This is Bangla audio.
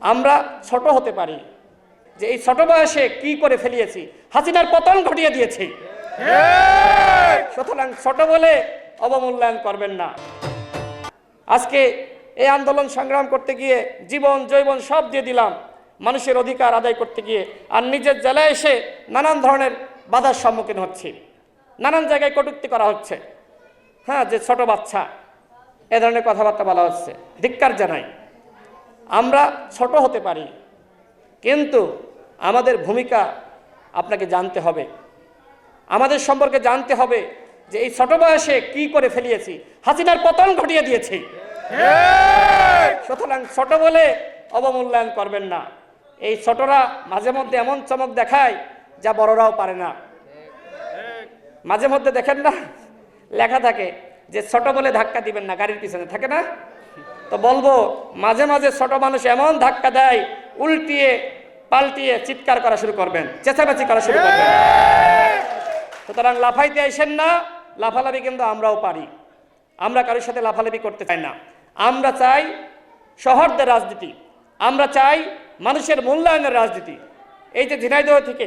আমরা ছোট হতে পারি। যে এই ছোট বয়সে কি করে ফেলিয়েছি? হাসিনার পতন ঘটিয়ে দিয়েছি। সুতরাং ছোট বলে অবমূল্যায়ন করবেন না। আজকে এই আন্দোলন সংগ্রাম করতে গিয়ে জীবন জৈবন সব দিয়ে দিলাম। মানুষের অধিকার আদায় করতে গিয়ে আর নিজের জেলায় এসে নানান ধরনের বাধার সম্মুখীন হচ্ছি। নানান জায়গায় কটূক্তি করা হচ্ছে। হ্যাঁ যে ছোট বাচ্চা, এ ধরনের কথাবার্তা বলা হচ্ছে। ধিক্কার জানাই। আমরা ছোট হতে পারি। কিন্তু আমাদের ভূমিকা আপনাকে জানতে হবে। আমাদের সম্পর্কে জানতে হবে যে এই ছোট বয়সে কি করে ফেলিয়েছি হাসিনার পতন ঘটিয়ে দিয়েছি। সুতরাং ছোট বলে অবমূল্যায়ন করবেন না। এই ছোটরা মাঝে মধ্যে এমন চমক দেখায় যা বড়রাও পারে না। মাঝে মধ্যে দেখেন না? লেখা থাকে যে ছোট বলে ধাক্কা দিবেন না গাড়ির পিছনে থাকে না? তো বলব, মাঝে মাঝে ছোট মানুষ এমন ধাক্কা দেয়, উল্টিয়ে, পাল্টিয়ে চিৎকার করা শুরু করবেন, চেঁচামেচি করা শুরু করবেন। সুতরাং লাফাইতে আসেন না, লাফালাফি কিন্তু আমরাও পারি। আমরা কারোর সাথে লাফালাফি করতে চাই না। আমরা চাই শহরদের রাজনীতি। আমরা চাই মানুষের মূল্যায়নের রাজনীতি। এই যে ঝিনাইদহ থেকে